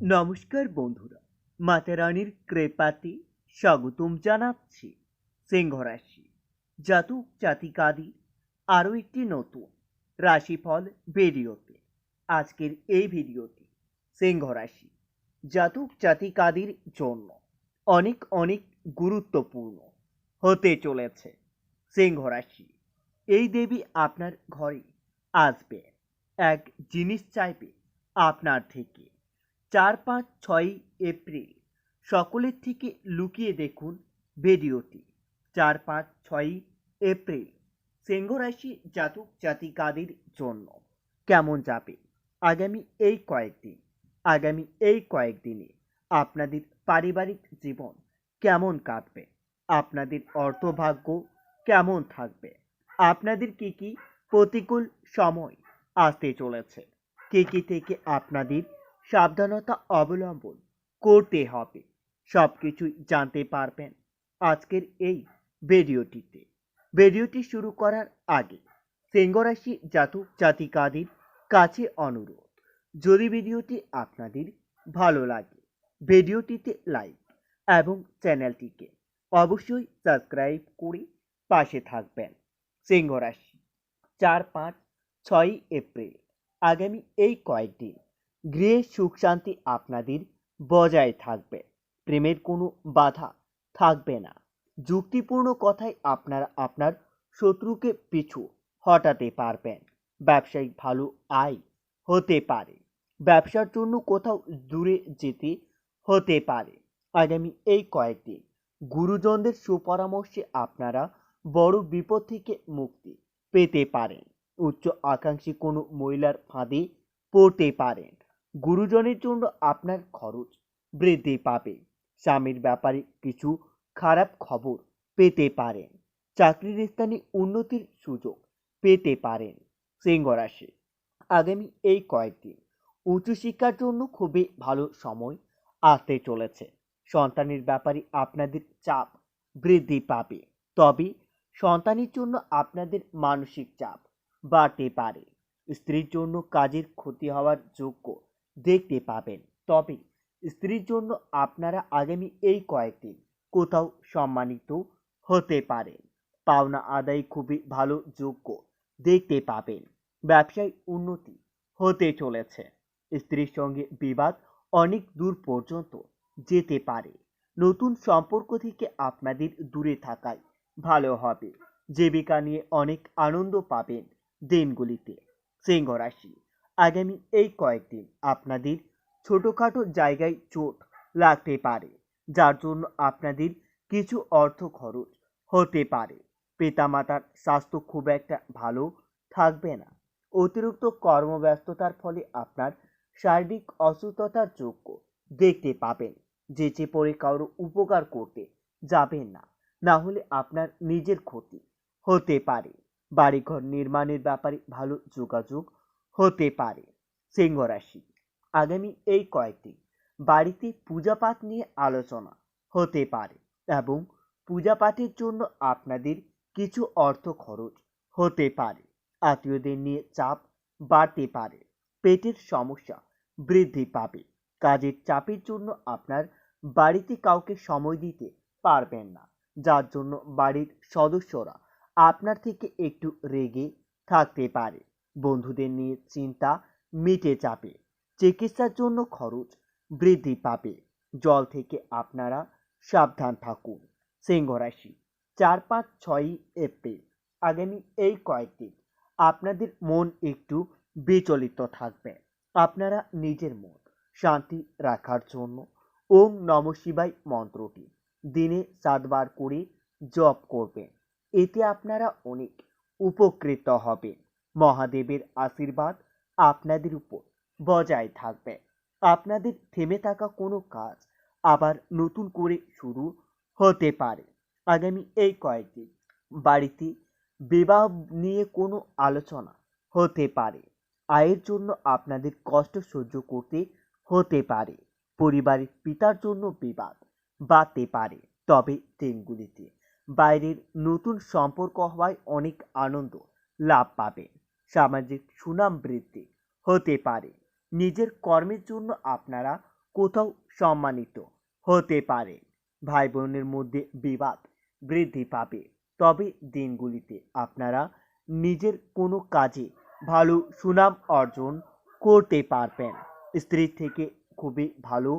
নমস্কার বন্ধুরা, মাতা রানীর কৃপাতে স্বাগতম জানাচ্ছি সিংহ রাশি জাতক জাতিকাদি আরও একটি নতুন রাশিফল ভিডিওতে। আজকের এই ভিডিওটি সিংহ রাশি জাতক জাতিকাদির জন্য অনেক অনেক গুরুত্বপূর্ণ হতে চলেছে সিংহ রাশি এই দেবী আপনার ঘরে আসবে, এক জিনিস চাইবে আপনার থেকে। চার পাঁচ ছয় এপ্রিল। সকলের থেকে লুকিয়ে দেখুন ভিডিওটি। চার পাঁচ ছয় এপ্রিল। সিংহ রাশি জাতক জাতিকাদের জন্য কেমন যাবে? আগামী এই কয়েকদিন, আগামী এই কয়েকদিনে আপনাদের পারিবারিক জীবন কেমন কাটবে? আপনাদের অর্থভাগ্য কেমন থাকবে? আপনাদের কি কি প্রতিকূল সময় আসতে চলেছে? কি কি থেকে আপনাদের সাবধানতা অবলম্বন করতে হবে। সব কিছুই জানতে পারবেন আজকের এই ভিডিওটিতে। ভিডিওটি শুরু করার আগে সিংহরাশি জাতক জাতিকাদের কাছে অনুরোধ, যদি ভিডিওটি আপনাদের ভালো লাগে, ভিডিওটিতে লাইক এবং চ্যানেলটিকে অবশ্যই সাবস্ক্রাইব করে পাশে থাকবেন। সিংহরাশি, চার পাঁচ ছয় এপ্রিল, আগামী এই কয়েকদিন। গৃহে সুখ শান্তি আপনাদের বজায় থাকবে। প্রেমের কোনো বাধা থাকবে না। যুক্তিপূর্ণ কথায় আপনারা আপনার শত্রুকে পিছু হটাতে পারবেন। ব্যবসায়িক ভালো আয় হতে পারে। ব্যবসার জন্য কোথাও দূরে যেতে হতে পারে। আগামী এই কয়েকদিন গুরুজনদের সুপরামর্শে আপনারা বড় বিপদ থেকে মুক্তি পেতে পারেন। উচ্চ আকাঙ্ক্ষী কোনো মহিলার ফাঁদে পড়তে পারেন। গুরুজনের জন্য আপনার খরচ বৃদ্ধি পাবে। স্বামীর ব্যাপারে কিছু খারাপ খবর পেতে পারেন। চাকরির স্থানে উন্নতির সুযোগ পেতে পারেন সিংহ রাশি। আগামী এই কয়েকদিন উচ্চশিক্ষার জন্য খুবই ভালো সময় আসতে চলেছে। সন্তানের ব্যাপারে আপনাদের চাপ বৃদ্ধি পাবে। তবে সন্তানের জন্য আপনাদের মানসিক চাপ বাড়তে পারে। স্ত্রীর জন্য কাজের ক্ষতি হওয়ার যোগ্য দেখতে পাবেন। তবে স্ত্রীর জন্য আপনারা আগামী এই কয়েকদিন কোথাও সম্মানিত হতে পারেন। পাওনা আদায় খুবই ভালো যোগ্য। দেখতে পাবেন, ব্যবসায় উন্নতি হতে চলেছে। স্ত্রীর সঙ্গে বিবাদ অনেক দূর পর্যন্ত যেতে পারে। নতুন সম্পর্ক থেকে আপনাদের দূরে থাকাই ভালো হবে। জীবিকা নিয়ে অনেক আনন্দ পাবেন দিনগুলিতে। সিংহ রাশি আগামী এই কয়েকদিন আপনাদের ছোটোখাটো জায়গায় চোট লাগতে পারে, যার জন্য আপনাদের কিছু অর্থ খরচ হতে পারে। পিতামাতার স্বাস্থ্য খুব একটা ভালো থাকবে না। অতিরিক্ত কর্মব্যস্ততার ফলে আপনার শারীরিক অসুস্থতার যোগ্য দেখতে পাবেন, যেচে পড়ে কারও উপকার করতে যাবেন না। না হলে আপনার নিজের ক্ষতি হতে পারে। বাড়িঘর নির্মাণের ব্যাপারে ভালো যোগাযোগ হতে পারে। সিংহ রাশি। আগামী এই কয়েকদিন বাড়িতে পূজাপাঠ নিয়ে আলোচনা হতে পারে এবং পূজাপাঠের জন্য আপনাদের কিছু অর্থ খরচ হতে পারে। আত্মীয়দের নিয়ে চাপ বাড়তে পারে। পেটের সমস্যা বৃদ্ধি পাবে। কাজের চাপের জন্য আপনার বাড়িতে কাউকে সময় দিতে পারবেন না, যার জন্য বাড়ির সদস্যরা আপনার থেকে একটু রেগে থাকতে পারে। বন্ধুদের নিয়ে চিন্তা মিটে যাবে। চিকিৎসার জন্য খরচ বৃদ্ধি পাবে। জল থেকে আপনারা সাবধান থাকুন। সিংহ রাশি, চার পাঁচ ছয়ই এপ্রিল। আগামী এই কয়েকদিন আপনাদের মন একটু বিচলিত থাকবে। আপনারা নিজের মন শান্তি রাখার জন্য ওম নম শিবাই মন্ত্রটি দিনে সাতবার করে জপ করবেন। এতে আপনারা অনেক উপকৃত হবেন। মহাদেবের আশীর্বাদ আপনাদের উপর বজায় থাকবে। আপনাদের থেমে থাকা কোনো কাজ আবার নতুন করে শুরু হতে পারে। আগামী এই কয়েকদিন বাড়িতে বিবাহ নিয়ে কোনো আলোচনা হতে পারে। আয়ের জন্য আপনাদের কষ্ট সহ্য করতে হতে পারে। পরিবারের পিতার জন্য বিবাদ বাড়তে পারে। তবে দিনগুলিতে বাইরের নতুন সম্পর্ক হওয়ায় অনেক আনন্দ লাভ পাবেন। সামাজিক সুনাম বৃদ্ধি হতে পারে। নিজের কর্মের জন্য আপনারা কোথাও সম্মানিত হতে পারে। ভাই বোনের মধ্যে বিবাদ বৃদ্ধি পাবে। তবে দিনগুলিতে আপনারা নিজের কোনো কাজে ভালো সুনাম অর্জন করতে পারবেন। স্ত্রীর থেকে খুবই ভালো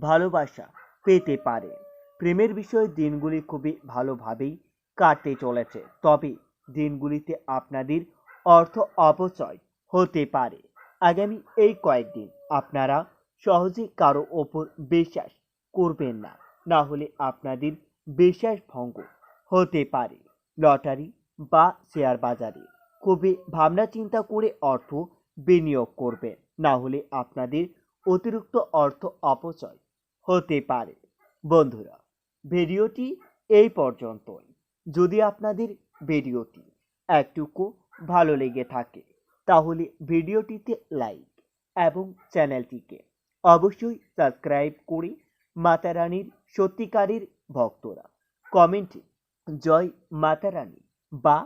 ভালোবাসা পেতে পারে। প্রেমের বিষয়ে দিনগুলি খুবই ভালোভাবেই কাটতে চলেছে। তবে দিনগুলিতে আপনাদের অর্থ অপচয় হতে পারে। আগামী এই কয়েকদিন আপনারা সহজে কারও ওপর বিশ্বাস করবেন না। না হলে আপনাদের বিশ্বাস ভঙ্গ হতে পারে। লটারি বা শেয়ার বাজারে খুবই ভাবনা চিন্তা করে অর্থ বিনিয়োগ করবেন। না হলে আপনাদের অতিরিক্ত অর্থ অপচয় হতে পারে। বন্ধুরা, ভিডিওটি এই পর্যন্তই। যদি আপনাদের ভিডিওটি একটুকু ভালো লেগে থাকে। তাহলে ভিডিওটিতে লাইক এবং চ্যানেলটিকে অবশ্যই সাবস্ক্রাইব করে মাতা রানীর সত্যিকারের ভক্তরা। কমেন্টে জয় মাতা রানী বা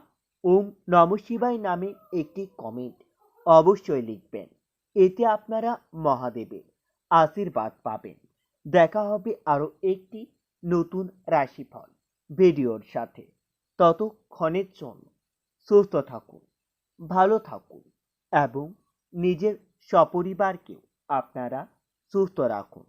ওম নম শিবায় নামে একটি কমেন্ট অবশ্যই লিখবেন। এতে আপনারা মহাদেবের আশীর্বাদ পাবেন। দেখা হবে আরও একটি নতুন রাশিফল ভিডিওর সাথে। ততক্ষণের জন্য সুস্থ থাকুন ভালো থাকুন এবং নিজের সপরিবারকেও আপনারা সুস্থ রাখুন।